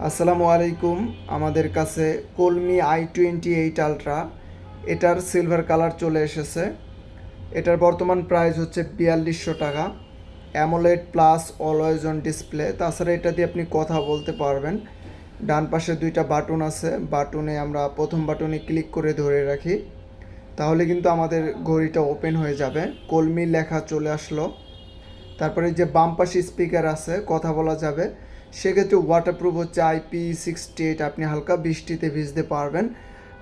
আসসালামু আলাইকুম। আমাদের কাছে Colmi I twenty eight ultra. এটার সিলভার কালার চলে এসেছে। এটার বর্তমান প্রাইস হচ্ছে বিয়াল্লিশশো টাকা। AMOLED plus always on display তাছাড়া এটা দিয়ে আপনি কথা বলতে পারবেন। ডান পাশে দুইটা বাটন আছে। বাটনে আমরা প্রথম বাটনে ক্লিক করে ধরে রাখি। তাহলে কিন্তু আমাদের ঘড়িটা ওপেন হয়ে যাবে। কলমি লেখা চলে আসলো। তারপরে যে বাম পাশে স্পিকার আছে, কথা বলা যাবে, সেক্ষেত্রে ওয়াটারপ্রুফ হচ্ছে আইপি সিক্সটি এইট আপনি হালকা বৃষ্টিতে ভিজতে পারবেন।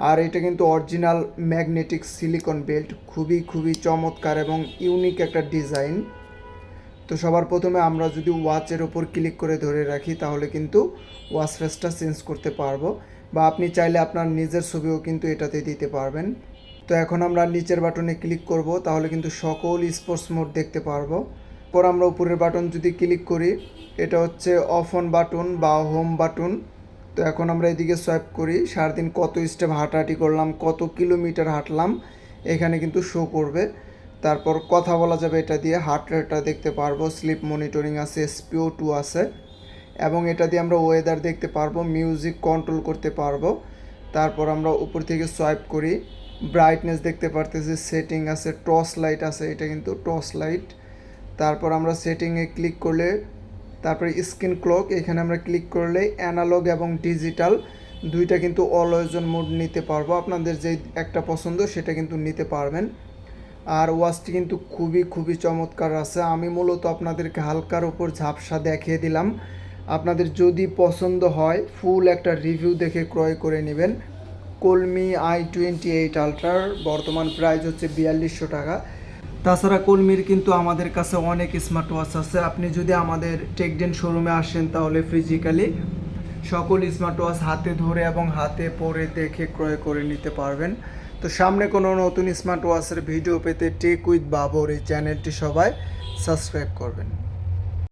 আর এটা কিন্তু অরিজিনাল ম্যাগনেটিক সিলিকন বেল্ট খুবই খুবই চমৎকার এবং ইউনিক একটা ডিজাইন তো সবার প্রথমে আমরা যদি ওয়াচের ওপর ক্লিক করে ধরে রাখি, তাহলে কিন্তু ওয়াচ ফেসটা চেঞ্জ করতে পারব। বা আপনি চাইলে আপনার নিজের ছবিও কিন্তু এটাতে দিতে পারবেন। তো এখন আমরা নিচের বাটনে ক্লিক করব, তাহলে কিন্তু সকল স্পোর্টস মোড দেখতে পারব। পর আমরা উপরের বাটন যদি ক্লিক করি, এটা হচ্ছে অফ অন বাটন বা হোম বাটন। তো এখন আমরা এদিকে সোয়াইপ করি, সারাদিন কত স্টেপ হাঁটাহাঁটি করলাম, কত কিলোমিটার হাঁটলাম, এখানে কিন্তু শো করবে। তারপর কথা বলা যাবে এটা দিয়ে হার্ট রেটটা দেখতে পারব স্লিপ মনিটরিং আছে এসপিও টু আছে, এবং এটা দিয়ে আমরা ওয়েদার দেখতে পারব মিউজিক কন্ট্রোল করতে পারব। তারপর আমরা উপর থেকে সোয়াইপ করি ব্রাইটনেস দেখতে পারতেছি সেটিং আছে টর্চ লাইট আছে, এটা কিন্তু টর্চ লাইট তারপর আমরা সেটিংয়ে ক্লিক করলে, তারপরে স্ক্রিন ক্লক এখানে আমরা ক্লিক করলে অ্যানালগ এবং ডিজিটাল দুইটা কিন্তু অলওয়েজন মোড নিতে পারব। আপনাদের যে একটা পছন্দ সেটা কিন্তু নিতে পারবেন। আর ওয়াচটি কিন্তু খুবই খুবই চমৎকার আছে। আমি মূলত আপনাদেরকে হালকার ওপর ঝাপসা দেখিয়ে দিলাম। আপনাদের যদি পছন্দ হয় ফুল একটা রিভিউ দেখে ক্রয় করে নেবেন। কলমি আই টোয়েন্টি এইট আলট্রার বর্তমান প্রাইস হচ্ছে বিয়াল্লিশশো টাকা। তাছাড়া কর্মীর কিন্তু আমাদের কাছে অনেক স্মার্ট ওয়াচ আছে। আপনি যদি আমাদের টেকডেন শোরুমে আসেন তাহলে ফিজিক্যালি সকল স্মার্ট ওয়াচ হাতে ধরে এবং হাতে পরে দেখে ক্রয় করে নিতে পারবেন। তো সামনে কোনো নতুন স্মার্ট ওয়াচের ভিডিও পেতে টেক উইথ বাবর এই চ্যানেলটি সবাই সাবস্ক্রাইব করবেন।